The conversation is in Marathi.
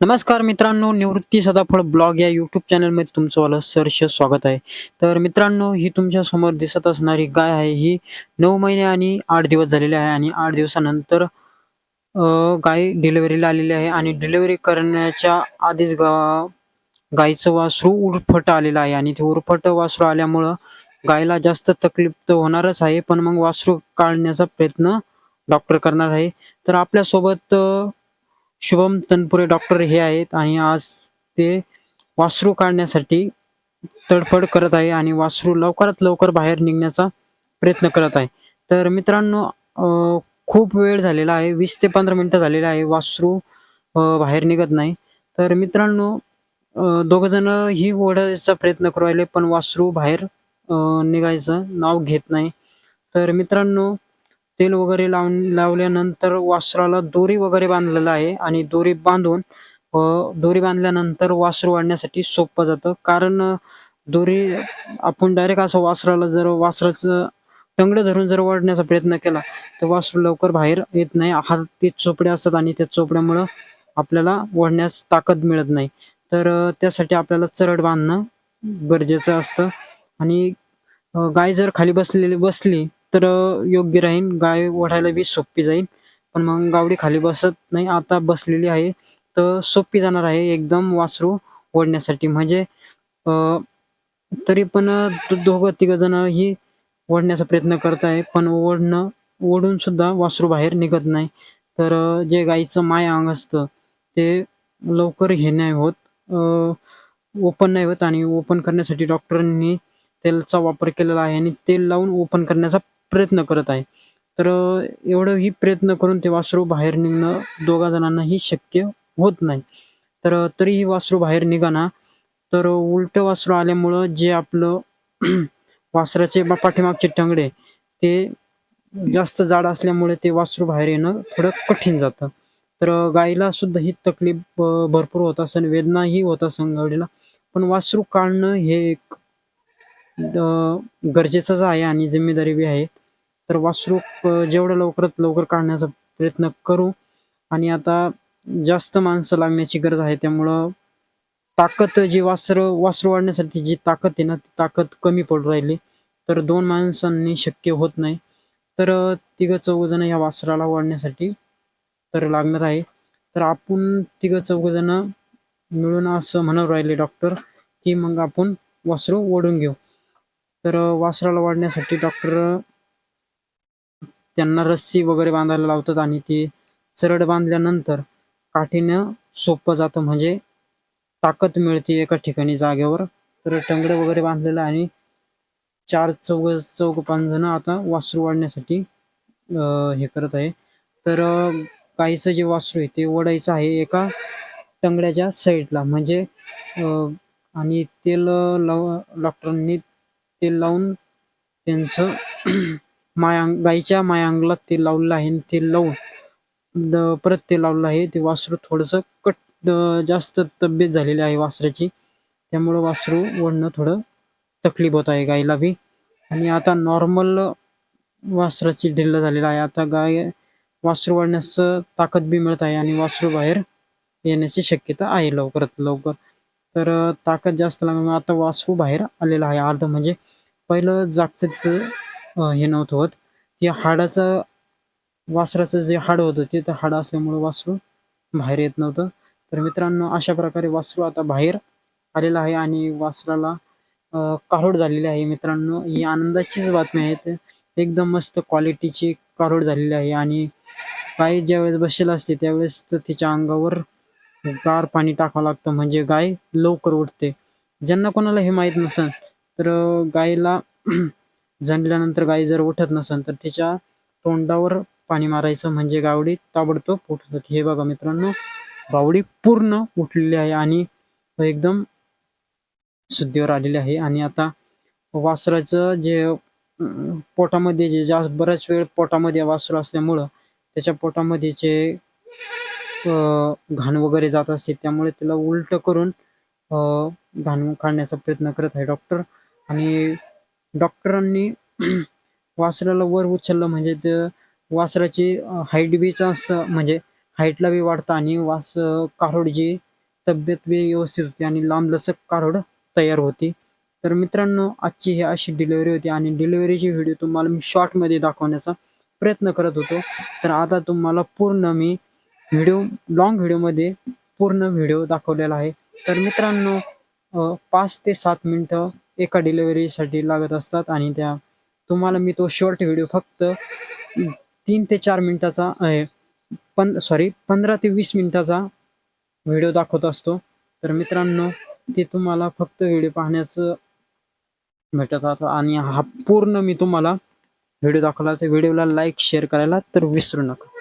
नमस्कार मित्रांनो निवृत्ती सदाफळ ब्लॉग या यूट्यूब चॅनलमध्ये तुमचं मला सहर्ष स्वागत आहे. तर मित्रांनो ही तुमच्यासमोर दिसत असणारी गाय आहे. ही नऊ महिने आणि आठ दिवस झालेले आहे आणि आठ दिवसानंतर गाय डिलिव्हरीला आलेली आहे आणि डिलिव्हरी करण्याच्या आधीच गा गायीचं वासरू उरफट आलेलं आहे आणि ते उरफट वासरू आल्यामुळं गायला जास्त तकलीफ तर होणारच आहे पण मग वासरू काढण्याचा प्रयत्न डॉक्टर करणार आहे. तर आपल्यासोबत शुभम तनपुरे डॉक्टर हे आहेत आणि आज ते वासरू काढण्यासाठी तडफड करत आहे आणि वासरू लवकरात लवकर बाहेर निघण्याचा प्रयत्न करत आहे. तर मित्रांनो खूप वेळ झालेला आहे वीस ते पंधरा मिनटं झालेला आहे वासरू बाहेर निघत नाही. तर मित्रांनो दोघ जण ही ओढायचा प्रयत्न करू राहिले पण वासरू बाहेर निघायचं नाव घेत नाही. तर मित्रांनो तेल वगैरे लावून लावल्यानंतर वासराला दोरी वगैरे बांधलेलं आहे आणि दोरी बांधून अ, दोरी बांधल्यानंतर वासरू वाढण्यासाठी सोपं जातं. कारण दोरी आपण डायरेक्ट असं वासराला जर वासराचं टंगडं धरून जर वाढण्याचा प्रयत्न केला तर वासरू लवकर बाहेर येत नाही. हात ते चोपडे असतात आणि त्या चोपड्यामुळं आपल्याला ओढण्यास ताकद मिळत नाही. तर त्यासाठी आपल्याला चरड बांधणं गरजेचं असतं. आणि गाय जर खाली बसलेली बसली तर योग्य राहीन. गाय ओढायला बी सोपी जाईल पण मग गावडी खाली बसत नाही. आता बसलेली आहे. तर सोपी जाणार आहे एकदम वासरू ओढण्यासाठी. म्हणजे अ, तरी पण दोघं तिघ जण ही ओढण्याचा प्रयत्न करत आहे. पण ओढणं ओढून सुद्धा वासरू बाहेर निघत नाही. तर जे गाईचं माय अंग असतं ते लवकर हे नाही होत. ओपन नाही होत. आणि ओपन करण्यासाठी डॉक्टरांनी तेलचा वापर केलेला आहे. आणि तेल लावून ओपन करण्याचा प्रयत्न करत आहे. तर एवढंही प्रयत्न करून ते वासरू बाहेर निघणं दोघा जणांनाही शक्य होत नाही. तर तरीही वासरू बाहेर निघाना. तर उलट वासरू आल्यामुळं जे आपलं वासराचे पाठीमागचे टंगडे ते जास्त जाड असल्यामुळे ते वासरू बाहेर येणं थोडं कठीण जातं. तर गायीला गाईला सुद्धा ही तकलीफ भरपूर होत असेल वेदनाही होत असेल गाडीला पण वासरू काढणं हे एक गरजेचंच आहे आणि जिम्मेदारी बी आहे. तर वासरू जेवढं लवकरात लवकर काढण्याचा प्रयत्न करू आणि आता जास्त माणसं लागण्याची गरज आहे त्यामुळं ताकद जी वासर वासरू वाढण्यासाठी जी ताकद आहे ना ती ताकद कमी पडू राहिली. तर दोन माणसांनी शक्य होत नाही. तर तिघं चौघजणं जण या वासराला वाढण्यासाठी तर लागणार आहे. तर आपण तिघं चौघजणं मिळून असं म्हणून राहिले डॉक्टर की मग आपण वासरू ओढून घेऊ. तर वासराला वाढण्यासाठी डॉक्टर त्यांना रस्सी वगैरे बांधायला लावतात आणि ती चरड बांधल्यानंतर काठीनं सोपं जातं. म्हणजे ताकद मिळते एका ठिकाणी जागेवर. तर टंगडं वगैरे बांधलेलं आणि चार चौघ चौघ पाच जण आता वासरू वाढण्यासाठी हे करत आहे. तर अं, गाईचं जे वासरू आहे ते ओढायचं आहे एका टंगड्याच्या साईडला म्हणजे आणि तेल लाव डॉक्टरांनी तेल लावून त्यांचं मायांग गाईच्या मायांगला तेल लावलेलं आहे आणि तेल लावून परत तेल लावलेलं आहे. ते वासरू थोडंसं कट जास्त तब्येत झालेली आहे वासराची. त्यामुळं वासरू ओढणं थोडं तकलीफ होत आहे गाईला बी. आणि आता नॉर्मल वासराची ढिल्ल झालेलं आहे. आता गाय वासरू वाढण्यास ताकद बी मिळत आहे आणि वासरू बाहेर येण्याची शक्यता आहे लवकरात लवकर. तर ताकद जास्त लागल्यामुळे आता वासू बाहेर आलेला आहे. अर्ध म्हणजे पहिलं जागचं तिथं हे नव्हतं होत. ते हाडाचं वासराचं जे हाड होतं ते तर हाड असल्यामुळे वासरू बाहेर येत नव्हतं. तर मित्रांनो अशा प्रकारे वासरू आता बाहेर आलेला आहे आणि वासराला अं, कारोड झालेली आहे. मित्रांनो ही आनंदाचीच बातमी आहे. एकदम मस्त क्वालिटीची कारोड झालेली आहे आणि काही ज्यावेळेस बसेल असते त्यावेळेस तर तिच्या अंगावर गार पाणी टाकावं लागतं म्हणजे गाय लवकर उठते ज्यांना कोणाला हे माहीत नसेल तर गायीला गायला गाय जर उठत नसेल तर तिच्या तोंडावर पाणी मारायचं म्हणजे गावडी ताबडतोब उठत होती हे बघा मित्रांनो गावडी पूर्ण उठलेली आहे आणि एकदम शुद्धीवर आलेली आहे. आणि आता वासराचं जे पोटामध्ये जे जास्त बराच वेळ पोटामध्ये वासरू असल्यामुळं त्याच्या पोटामध्ये जे घाण वगैरे जात असते त्यामुळे त्याला उलट करून घाण काढण्याचा प्रयत्न करत आहे डॉक्टर. आणि डॉक्टरांनी वासराला वर उचललं म्हणजे ते वासराची हाईट बी जास्त म्हणजे हाईटला बी वाढतं आणि वास कारोड जी तब्येत बी व्यवस्थित होती आणि लांबलचक कारोड तयार होती. तर मित्रांनो आजची ही अशी डिलिव्हरी होती आणि डिलिव्हरीची व्हिडिओ तुम्हाला मी शॉर्टमध्ये दाखवण्याचा प्रयत्न करत होतो. तर आता तुम्हाला पूर्ण मी व्हिडिओ लॉंग व्हिडिओमध्ये पूर्ण व्हिडिओ दाखवलेला आहे. तर मित्रांनो पाच ते सात मिनटं एका डिलिव्हरीसाठी लागत असतात आणि त्या तुम्हाला मी तो शॉर्ट व्हिडिओ फक्त तीन ते चार मिनिटाचा आहे. पण सॉरी पंधरा ते वीस मिनिटाचा व्हिडिओ दाखवत असतो. तर मित्रांनो ते तुम्हाला फक्त व्हिडिओ पाहण्याचं भेटत असतं आणि हा पूर्ण मी तुम्हाला व्हिडिओ दाखवला तर व्हिडिओला लाईक शेअर करायला तर विसरू नका.